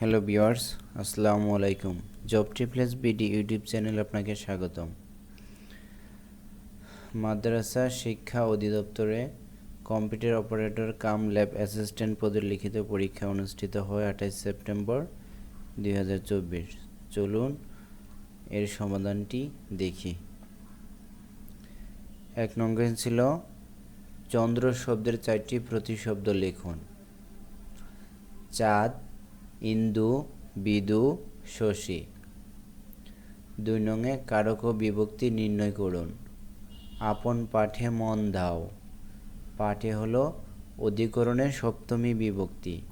Hello viewers আসসালামু আলাইকুম। Job triples BD YouTube channel আপনাকে স্বাগতম। মাদ্রাসা শিক্ষা অধিদপ্তরে computer operator cum lab assistant পদের লিখিত পরীক্ষা অনুষ্ঠিত হয় আঠাইশ সেপ্টেম্বর দুই হাজার চব্বিশ। চলুন এর সমাধানটি দেখি। এক নম্বর ছিল চন্দ্র শব্দের চারটি প্রতিশব্দ লিখুন। চাঁদ ইন্দু, বিদু, শশী। দুই নঙে কারক বিভক্তি নির্ণয় করুন। আপন পাঠে মন দাও। পাঠে হলো অধিকরণের সপ্তমী বিভক্তি।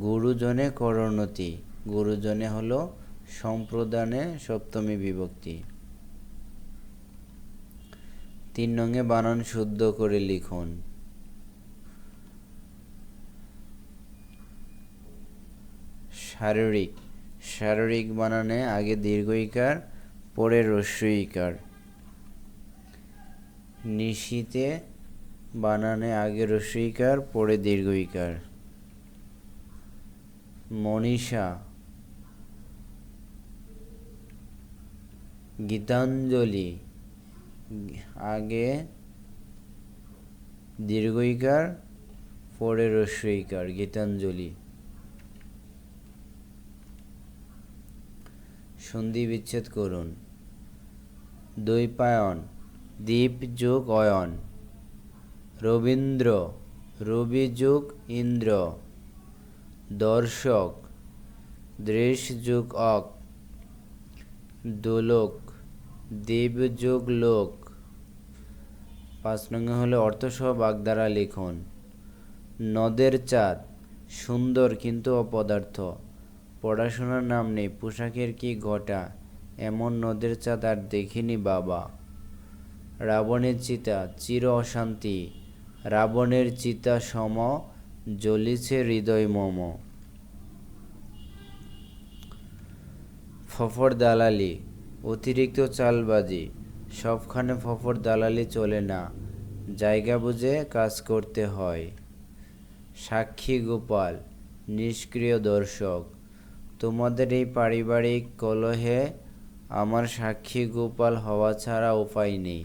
গুরুজনে করণতি গুরুজনে হলো সম্প্রদানে সপ্তমী বিভক্তি। তিন নঙে বানান শুদ্ধ করে লিখুন। শারীরিক। শারীরিক বানানে আগে দীর্ঘইকার পরে রস্যইকার নিশীতে বানানে আগে রস্যইকার পরে দীর্ঘইকার মনীষা। গীতাঞ্জলি। আগে দীর্ঘইকার পরে রস্যইকার গীতাঞ্জলি। সন্ধি বিচ্ছেদ করুন। দ্বৈপায়ন, দ্বীপ যোগ অয়ন। রবীন্দ্র, রবি যোগ ইন্দ্র। দর্শক দৃশ যোগ অক। দোলক দেব যোগ লোক। পাঁচ নম্বর হলো অর্থসহ বাগধারা লিখন। নদের চাঁদ, সুন্দর কিন্তু অপদার্থ। পড়াশোনার নাম নেই, পোশাকের কি ঘটা? এমন নদের চাঁদ আর দেখিনি বাবা। রাবণের চিতা, চির অশান্তি। রাবণের চিতা সম, জ্বলিছে হৃদয় মম। ফফর দালালি, অতিরিক্ত চালবাজি। সবখানে ফফর দালালি চলে না, জায়গা বুঝে কাজ করতে হয়। সাক্ষী গোপাল, নিষ্ক্রিয় দর্শক। তোমাদের এই পারিবারিক কলহে আমার সাক্ষী গোপাল হওয়া ছাড়া উপায় নেই।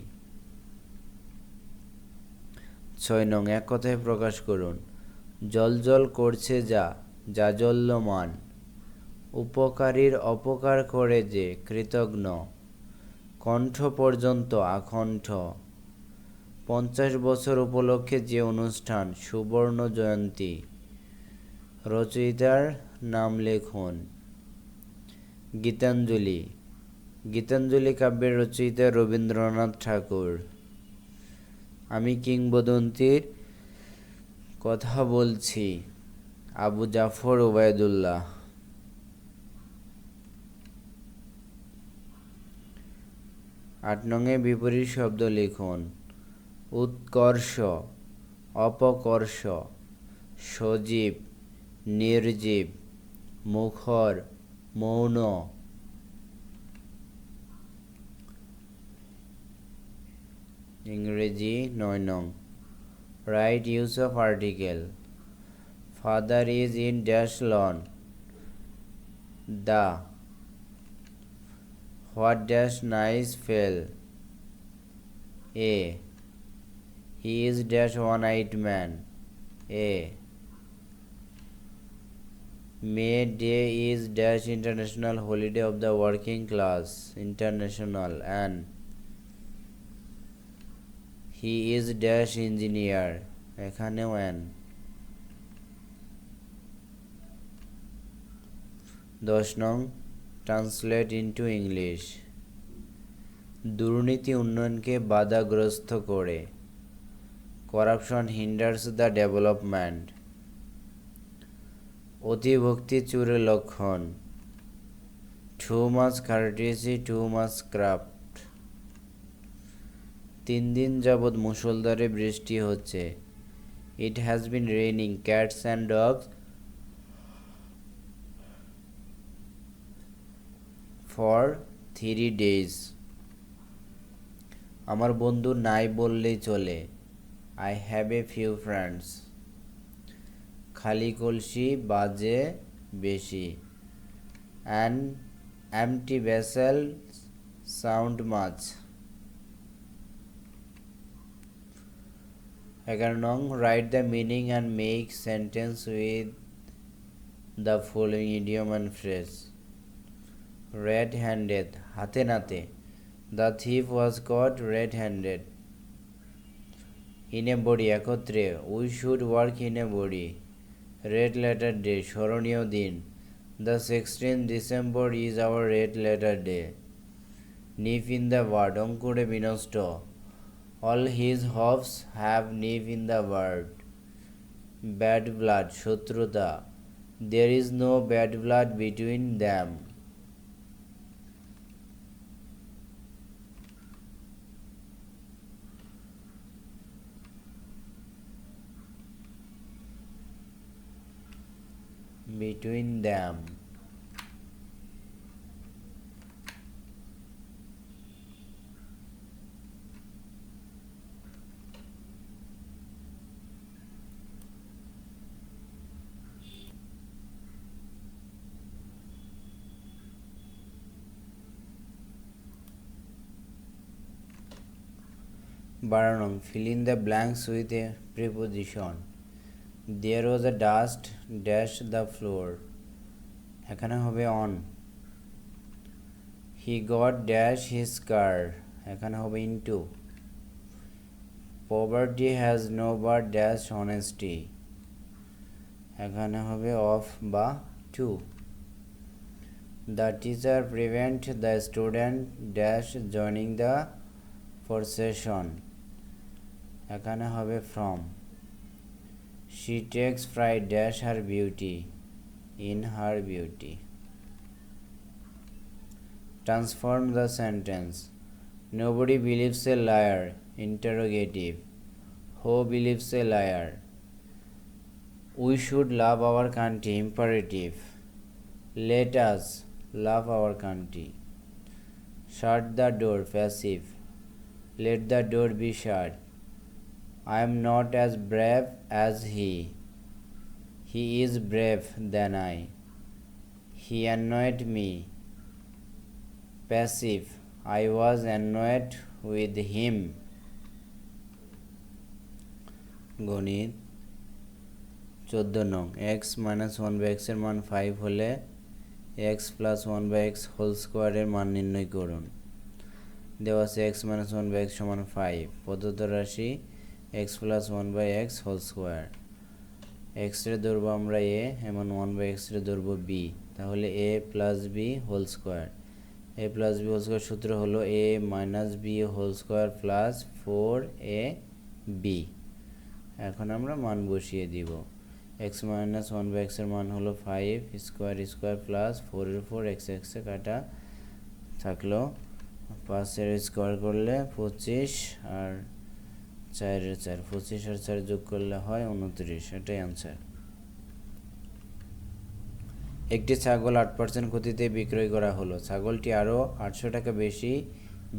ছয় নং, এক কথায় প্রকাশ করুন। জল জল করছে যা জাজল্যমান উপকারীর অপকার করে যে কৃতজ্ঞ কণ্ঠ পর্যন্ত আকণ্ঠ পঞ্চাশ বছর উপলক্ষে যে অনুষ্ঠান, সুবর্ণ জয়ন্তী। রচয়িতার নাম লেখুন। গীতাঞ্জলি। গীতাঞ্জলি কাব্যের রচয়িতা রবীন্দ্রনাথ ঠাকুর। আমি কিংবদন্তির কথা বলছি, আবু জাফর ওবায়দুল্লাহ। আট নঙে বিপরীত শব্দ লিখুন। উৎকর্ষ, অপকর্ষ, সজীব, নির্জীব। মুখর, মৌন। ইংরেজি নয় নং। Right use of article father is in dash lawn the what dash nice fellow he is dash one eyed man a May Day is dash international holiday of the working class international and he is dash engineer এখানেও an দশ নং translate into English দুর্নীতি উন্নয়নকে বাধাগ্রস্ত করে। Corruption hinders the development অতিভক্তি চুরের লক্ষণ। Too much courtesy too much craft তিন দিন যাবৎ মুষলধারে বৃষ্টি হচ্ছে। It has been raining cats and dogs for three days আমার বন্ধু নাই বললেই চলে। I have a few friends খালি কলসি বাজে বেশি। And empty vessel sound much এগারো নং write the meaning and make sentence with the following idiom and phrase red handed হাতে নাতে। The thief was caught red handed in a body একত্রে। We should work in a body red letter day স্মরণীয় দিন the sixteen December is our red letter day nip in the bud অঙ্কুরে বিনষ্ট all his hopes have nip in the bud bad blood শত্রুতা দের is no bad blood between them. Between them. বারো fill in the blanks with a preposition there was a dust dash the floor এখানে হবে on he got dash his car এখানে হবে into poverty has no but dash honesty এখানে হবে of বা to the teacher prevent the student dash joining the procession এখানে হবে from She takes pride dash her beauty in her beauty. Transform the sentence. Nobody believes a liar. Interrogative. Who believes a liar? We should love our country. Imperative. Let us love our country. Shut the door. Passive. Let the door be shut. I am not as brave as he. He is brave than I. He annoyed me. Passive. I was annoyed with him. গণিত চোদ্দ নং x minus one by এক্সের মান five হলে x plus one by x whole স্কোয়ারের মান নির্ণয় করুন দেওয়া আছে x minus one by x সমান ফাইভ প্রদত্ত রাশি x plus one by x whole square x রে ধরবো আমরা এ এমন ওয়ান বাই এক্স রে ধরবো বি তাহলে a plus b whole square a plus b whole square সূত্র হলো a minus b whole square plus four a b এখন আমরা মান বসিয়ে দিব। এক্স মাইনাস ওয়ান বাই এক্সের মান হলো ফাইভ স্কোয়ার স্কোয়ার প্লাস ফোরের ফোর এক্স এক্সে কাটা থাকল। পাঁচের স্কোয়ার করলে পঁচিশ আর চারের চার পঁচিশ আর চার যোগ করলে হয় উনত্রিশ এটাই আনসার একটি ছাগল আট পার্সেন্ট ক্ষতিতে বিক্রয় করা হলো। ছাগলটি আরও আটশো টাকা বেশি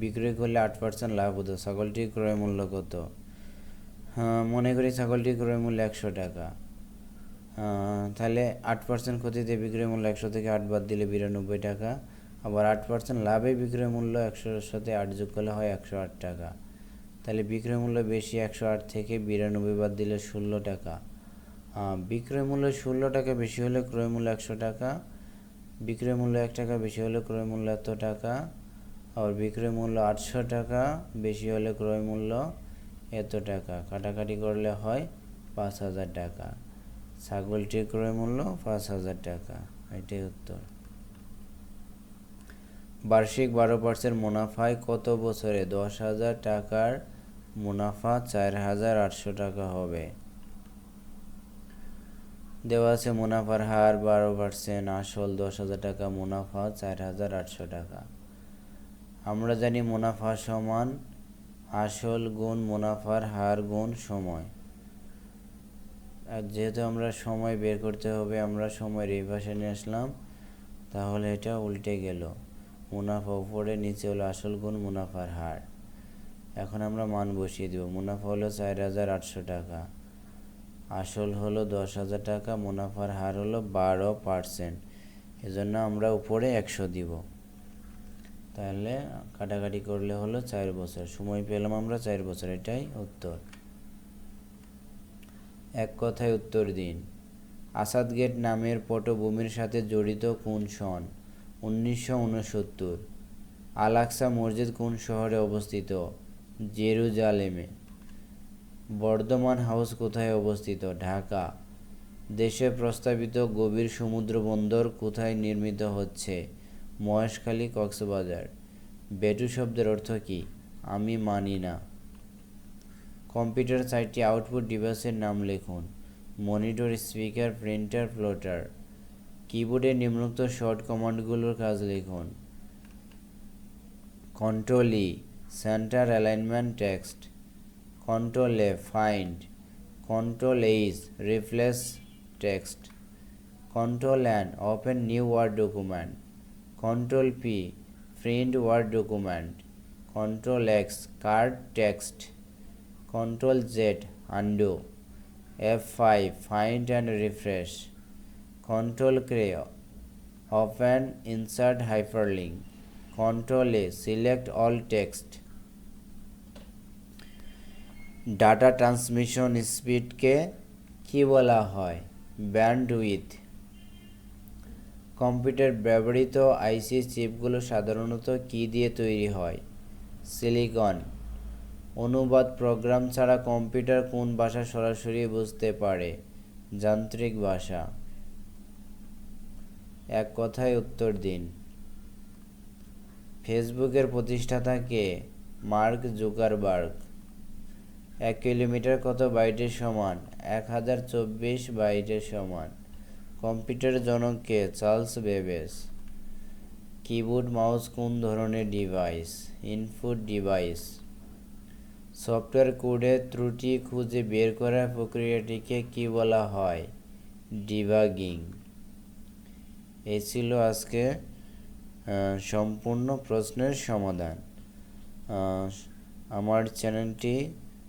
বিক্রয় করলে আট পার্সেন্ট লাভ হতো। ছাগলটির ক্রয় মূল্য কত? হ্যাঁ মনে করি ছাগলটির ক্রয় মূল্য একশো টাকা। তাহলে আট পার্সেন্ট ক্ষতিতে বিক্রয় মূল্য একশো থেকে আট বাদ দিলে বিরানব্বই টাকা। আবার আট পার্সেন্ট লাভে বিক্রয় মূল্য একশোর সাথে আট যোগ করলে হয় একশো আট টাকা। তাহলে বিক্রয় মূল্য বেশি একশো আট থেকে বিরানব্বই বাদ দিলে ষোলো টাকা। বিক্রয় মূল্য ষোলো টাকা বেশি হলে ক্রয় মূল্য একশো টাকা, বিক্রয় মূল্য এক টাকা বেশি হলে ক্রয় মূল্য এত টাকা আর বিক্রয় মূল্য আটশো টাকা বেশি হলে ক্রয় মূল্য এত টাকা। কাটাকাটি করলে হয় পাঁচ হাজার টাকা। ছাগলটির ক্রয় মূল্য পাঁচ হাজার টাকা। এটাই উত্তর। বার্ষিক বারো পার্সেন্ট মুনাফায় কত বছরে দশ হাজার টাকার মুনাফা চার হাজার আটশো টাকা হবে। দেওয়া আছে মুনাফার হার বারো পার্সেন্ট, আসল দশ হাজার টাকা, মুনাফা চার হাজার আটশো টাকা। আমরা জানি মুনাফা সমান, আসল গুণ মুনাফার হার গুণ সময়। আর যেহেতু আমরা সময় বের করতে হবে, আমরা সময়ের এই পাশে নিয়ে আসলাম, তাহলে এটা উল্টে গেল। মুনাফা উপরে, নিচে হলো আসল গুণ, মুনাফার হার। এখন আমরা মান বসিয়ে দেব। মুনাফা হলো চার হাজার আটশো টাকা। আসল হলো দশ হাজার টাকা, মুনাফার হার হলো বারো পার্সেন্ট। এজন্য আমরা উপরে একশো দিব। তাহলে কাটাকাটি করলে হলো চার বছর। সময় পেলাম আমরা চার বছর, এটাই উত্তর। এক কথায় উত্তর দিন। আসাদ গেট নামের পটভূমির সাথে জড়িত কোন সন উনিশশো উনসত্তর। আলাক্সা মসজিদ কোন শহরে অবস্থিত? জেরুজালেমে। বর্ধমান হাউস কোথায় অবস্থিত? ঢাকা। দেশে প্রস্তাবিত গভীর সমুদ্র বন্দর কোথায় নির্মিত হচ্ছে? মহেশখালী কক্সবাজার। বেটু শব্দের অর্থ কী? আমি মানি না। কম্পিউটার সাইটটি আউটপুট ডিভাইসের নাম লিখুন। মনিটর, স্পিকার, প্রিন্টার প্লটার কিবোর্ডে নিম্নোক্ত শর্ট কমান্ডগুলোর কাজ লিখুন। Control E. center alignment text control a find control h replace text control n open new word document control p print word document control x card text control z undo f5 find and refresh control k open insert hyperlink control a select all text data transmission স্পিডকে কি বলা হয়? Bandwidth computer ব্যবহৃত IC চিপগুলো সাধারণত কি দিয়ে তৈরি হয়? Silicon অনুবাদ প্রোগ্রাম ছাড়া কম্পিউটার কোন ভাষা সরাসরি বুঝতে পারে? যান্ত্রিক ভাষা। এক কথায় উত্তর দিন। ফেসবুকের প্রতিষ্ঠাতা কে? Mark Zuckerberg. এক কিলোমিটার কত বাইটের সমান? এক হাজার চব্বিশ বাইটের সমান। কম্পিউটার জনক কে চার্লস বেবেস কিবোর্ড, মাউস, কোন ধরনের ডিভাইস? Input device. সফটওয়্যার কোডে ত্রুটি খুঁজে বের করার প্রক্রিয়াটিকে কি বলা হয়? ডিবাগিং। এই ছিল আজকে সম্পূর্ণ প্রশ্নের সমাধান। আমার চ্যানেলটি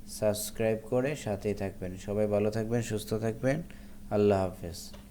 সাবস্ক্রাইব করে সাথেই থাকবেন। সবাই ভালো থাকবেন সুস্থ থাকবেন। আল্লাহ হাফেজ।